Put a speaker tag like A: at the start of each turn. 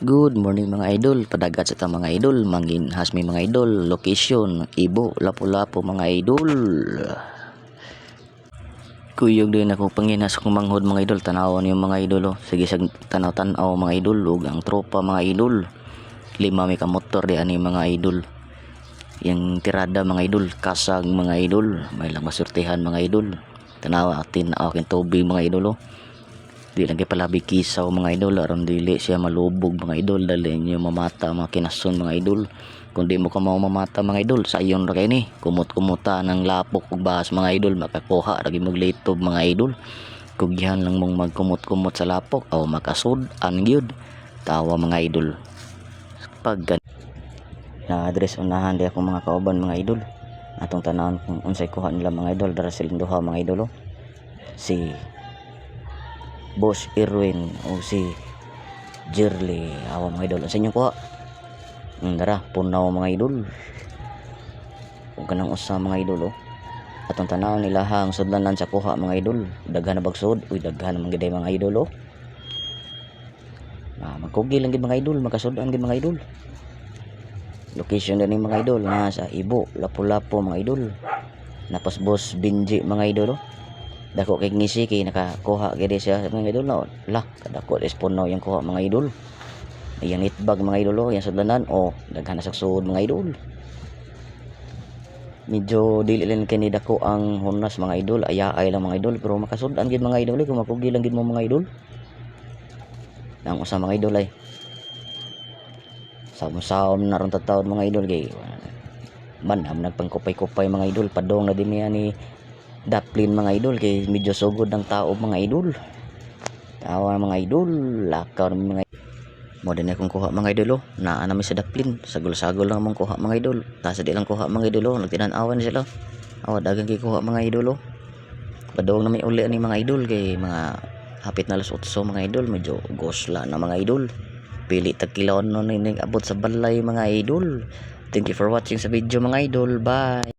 A: Good morning mga idol, padagat sa mga idol, mangin hasmi mga idol, location, Ibo, Lapu-Lapu mga idol. Kuyog din ako panginas kong manghod mga idol, tanawan yung mga idol oh. Sige sag tanaw-tanaw mga idol, ug ang tropa mga idol. Lima may kamotor di ani mga idol. Yung tirada mga idol, kasag mga idol, may lang masurtihan mga idol. Tanawa atin akin tubig mga idol oh di lang kay palabi kisaw mga idol. Aron dili siya malubog mga idol. Dali niyo mamata mga kinason mga idol. Kung di mo ka mau mamata mga idol sayon ra kay ni. Kumot-kumuta ng lapok ug bahas mga idol. Makakuha ra gyud mo litob mga idol. Kugyan lang mong magkumot-kumot sa lapok o makasud an gyud. Tawa mga idol. Pag na address unahan di ako mga kauban mga idol. Atong tanawon kung unsay kuha nila mga idol. Dara silang duha mga idol oh. si Boss Irwin o si Jirly awa mga idol. Sa inyo kuha mm, dara punaw mga idol. Kung kanang usa mga idol oh. atong tanaw nila hang sudlanan sa kuha mga idol. Daghan na bagsud uy daghan na mga mga idol oh. ah, magkugi lang mga idol. Makasudan gid mga idol. Location din yung mga idol na sa Ibo Lapu-Lapu mga idol. Napos boss Binji mga idol oh dako kay ngisi kay nakakuha gid siya mga idol no? La kadako respond no yung kuha mga idol. Yang itbag mga idol yang sudlanan oh daghan na saksud mga idol. Medyo dili lang kay ni dako ang hunas mga idol. Ayaay lang mga idol. Pero makasudan gid mga idol eh, kung makugi lang gid mo mga idol. Nang usa mga idol ay sawom-sawom na ron tatawad mga idol kay manam nagpangkupay-kupay mga idol. Padong na din niya ni daplin mga idol kay medyo sugod ng tao mga idol. Tawa mga idol. Lakaw ng mga mo din akong kuha mga idol oh. naa namin sa daplin. Sagol-sagol lang mong kuha mga idol. Tasa di lang kuha mga idol oh. nagtinan-awan sila. Awa dagang kay kuha mga idol oh. padong na uli ni mga idol kay mga hapit na alas 8 mga idol. Medyo gosla na mga idol. Pili tagkilaon ning abot sa balay mga idol. Thank you for watching sa video mga idol. Bye